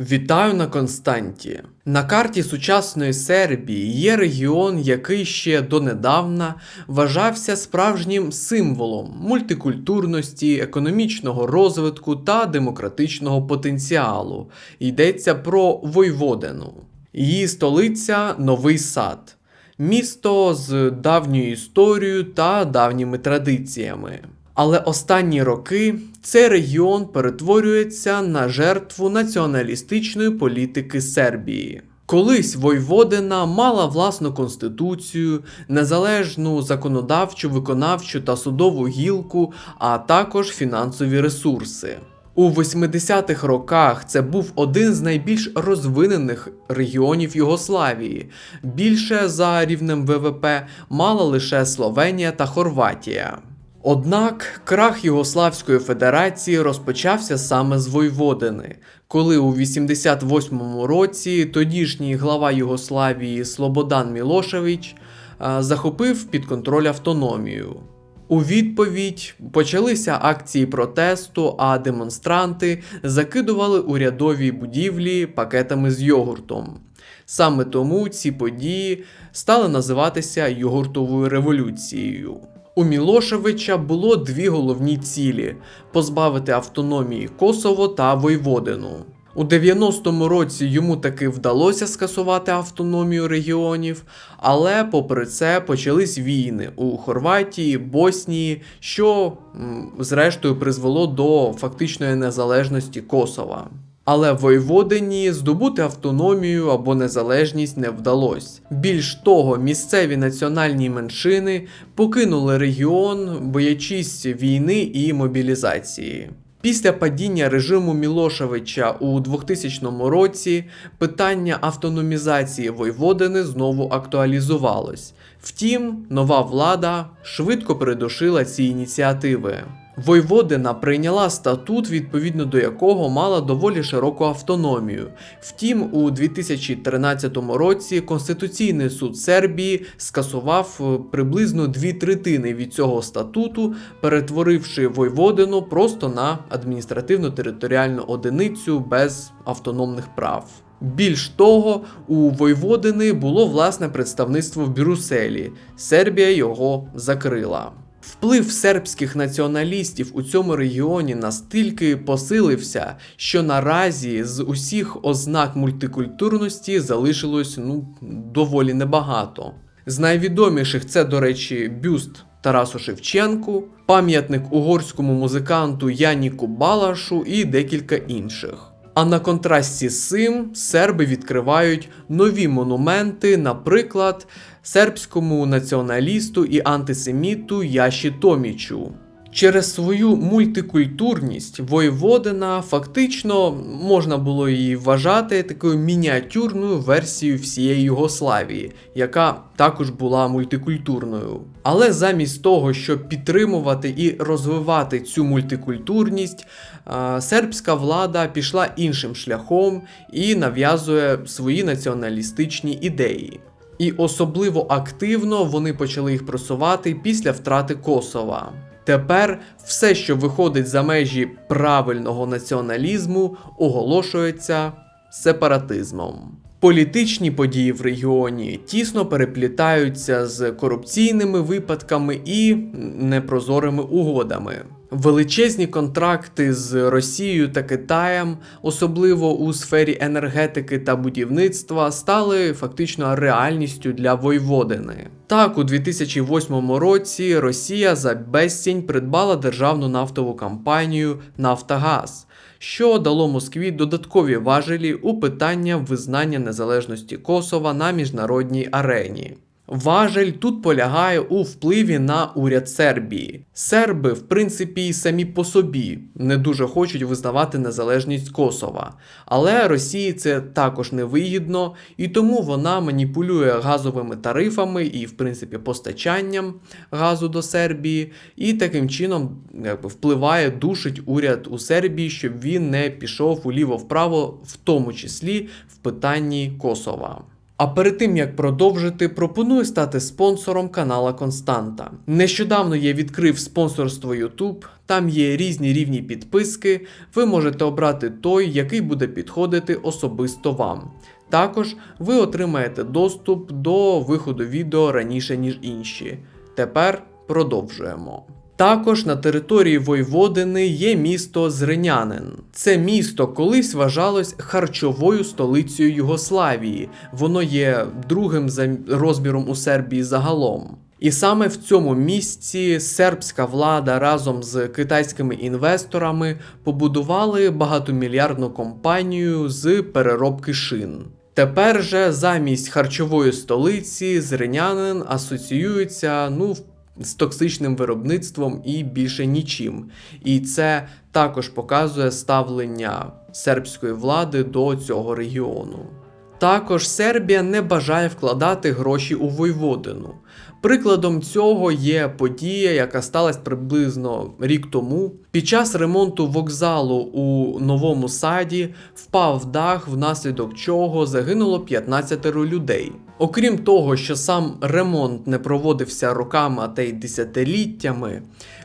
Вітаю на Константі. На карті сучасної Сербії є регіон, який ще донедавна вважався справжнім символом мультикультурності, економічного розвитку та демократичного потенціалу. Йдеться про Войводину. Її столиця Новий Сад, місто з давньою історією та давніми традиціями. Але останні роки цей регіон перетворюється на жертву націоналістичної політики Сербії. Колись Войводина мала власну конституцію, незалежну законодавчу, виконавчу та судову гілку, а також фінансові ресурси. У 80-х роках це був один з найбільш розвинених регіонів Югославії. Більше за рівнем ВВП мала лише Словенія та Хорватія. Однак крах Югославської Федерації розпочався саме з Войводини, коли у 88-му році тодішній глава Югославії Слободан Мілошевич захопив під контроль автономію. У відповідь почалися акції протесту, а демонстранти закидували урядові будівлі пакетами з йогуртом. Саме тому ці події стали називатися йогуртовою революцією. У Мілошевича було дві головні цілі: позбавити автономії Косово та Войводину. У 90-му році йому таки вдалося скасувати автономію регіонів, але попри це почались війни у Хорватії, Боснії, що зрештою призвело до фактичної незалежності Косова. Але Войводині здобути автономію або незалежність не вдалося. Більш того, місцеві національні меншини покинули регіон, боячись війни і мобілізації. Після падіння режиму Мілошевича у 2000 році питання автономізації Войводини знову актуалізувалось. Втім, нова влада швидко придушила ці ініціативи. Войводина прийняла статут, відповідно до якого мала доволі широку автономію. Втім, у 2013 році Конституційний суд Сербії скасував е, приблизно дві третини від цього статуту, перетворивши Войводину просто на адміністративно-територіальну одиницю без автономних прав. Більш того, у Войводини було власне представництво в Брюсселі. Сербія його закрила. Вплив сербських націоналістів у цьому регіоні настільки посилився, що наразі з усіх ознак мультикультурності залишилось ну доволі небагато. З найвідоміших це, до речі, бюст Тарасу Шевченку, пам'ятник угорському музиканту Яніку Балашу і декілька інших. А на контрасті з цим серби відкривають нові монументи, наприклад, сербському націоналісту і антисеміту Яші Томічу. Через свою мультикультурність Войводина фактично можна було її вважати такою мініатюрною версією всієї Югославії, яка також була мультикультурною. Але замість того, щоб підтримувати і розвивати цю мультикультурність, сербська влада пішла іншим шляхом і нав'язує свої націоналістичні ідеї. І особливо активно вони почали їх просувати після втрати Косова. Тепер все, що виходить за межі правильного націоналізму, оголошується сепаратизмом. Політичні події в регіоні тісно переплітаються з корупційними випадками і непрозорими угодами. Величезні контракти з Росією та Китаєм, особливо у сфері енергетики та будівництва, стали фактично реальністю для Войводини. Так, у 2008 році Росія за безцінь придбала державну нафтову компанію Нафтогаз, що дало Москві додаткові важелі у питання визнання незалежності Косова на міжнародній арені. Важель тут полягає у впливі на уряд Сербії. Серби, в принципі, і самі по собі не дуже хочуть визнавати незалежність Косова. Але Росії це також невигідно, і тому вона маніпулює газовими тарифами і, в принципі, постачанням газу до Сербії, і таким чином якби, впливає, душить уряд у Сербії, щоб він не пішов уліво-вправо, в тому числі в питанні Косова. А перед тим як продовжити, пропоную стати спонсором канала Константа. Нещодавно я відкрив спонсорство YouTube, там є різні рівні підписки. Ви можете обрати той, який буде підходити особисто вам. Також ви отримаєте доступ до виходу відео раніше, ніж інші. Тепер продовжуємо. Також на території Войводини є місто Зринянин. Це місто колись вважалось харчовою столицею Югославії. Воно є другим за розміром у Сербії загалом. І саме в цьому місці сербська влада разом з китайськими інвесторами побудували багатомільярдну компанію з переробки шин. Тепер же замість харчової столиці Зринянин асоціюється ну, з токсичним виробництвом і більше нічим. І це також показує ставлення сербської влади до цього регіону. Також Сербія не бажає вкладати гроші у Войводину. Прикладом цього є подія, яка сталася приблизно рік тому. Під час ремонту вокзалу у новому саді впав дах, внаслідок чого загинуло 15 людей. Окрім того, що сам ремонт не проводився роками, а та й десятиліттями,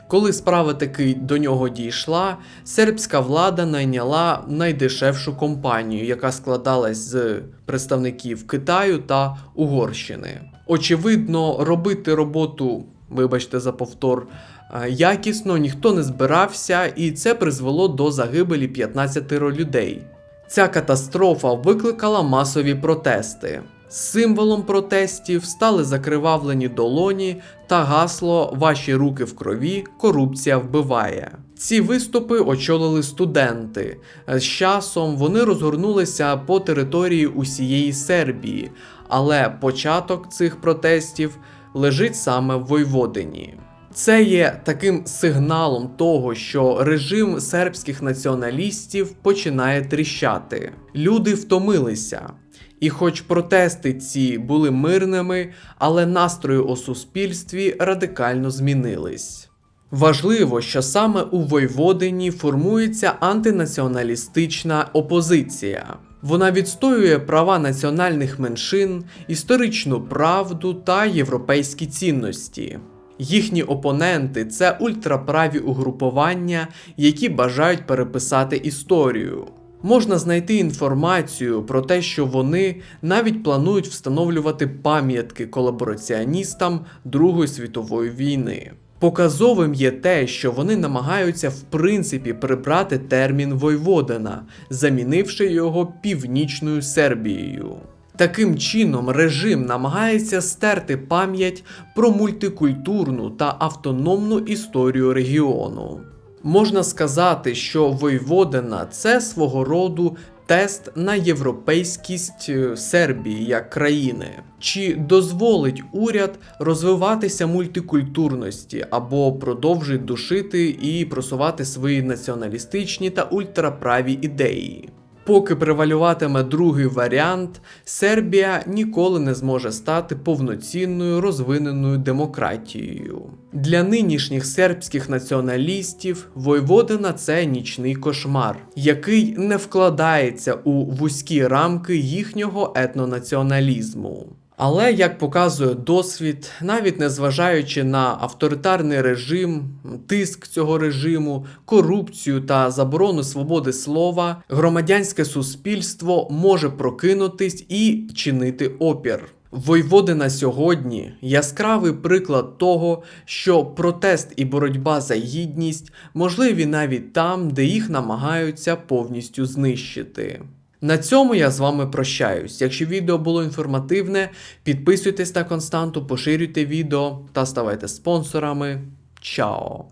коли справа таки до нього дійшла, сербська влада найняла найдешевшу компанію, яка складалась з представників Китаю та Угорщини. Очевидно, робити роботу, вибачте за повтор, е, якісно ніхто не збирався, і це призвело до загибелі 15 людей. Ця катастрофа викликала масові протести. Символом протестів стали закривавлені долоні та гасло Ваші руки в крові, корупція вбиває. Ці виступи очолили студенти. З часом вони розгорнулися по території усієї Сербії, але початок цих протестів лежить саме в Войводині. Це є таким сигналом того, що режим сербських націоналістів починає тріщати. Люди втомилися. І хоч протести ці були мирними, але настрої у суспільстві радикально змінились. Важливо, що саме у Войводині формується антинаціоналістична опозиція. Вона відстоює права національних меншин, історичну правду та європейські цінності. Їхні опоненти це ультраправі угрупування, які бажають переписати історію. Можна знайти інформацію про те, що вони навіть планують встановлювати пам'ятки колабораціоністам Другої світової війни. Показовим є те, що вони намагаються в принципі прибрати термін Войводина, замінивши його північною Сербією. Таким чином, режим намагається стерти пам'ять про мультикультурну та автономну історію регіону. Можна сказати, що Войводина це свого роду тест на європейськість е, Сербії як країни. Чи дозволить уряд розвиватися мультикультурності або продовжить душити і просувати свої націоналістичні та ультраправі ідеї? Поки превалюватиме другий варіант, Сербія ніколи не зможе стати повноцінною розвиненою демократією. Для нинішніх сербських націоналістів Войводина це нічний кошмар, який не вкладається у вузькі рамки їхнього етнонаціоналізму. Але як показує досвід, навіть незважаючи на авторитарний режим, тиск цього режиму, корупцію та заборону свободи слова, громадянське суспільство може прокинутись і чинити опір. Войводина сьогодні яскравий приклад того, що протест і боротьба за гідність можливі навіть там, де їх намагаються повністю знищити. На цьому я з вами прощаюсь. Якщо відео було інформативне, підписуйтесь на константу, поширюйте відео та ставайте спонсорами. Чао!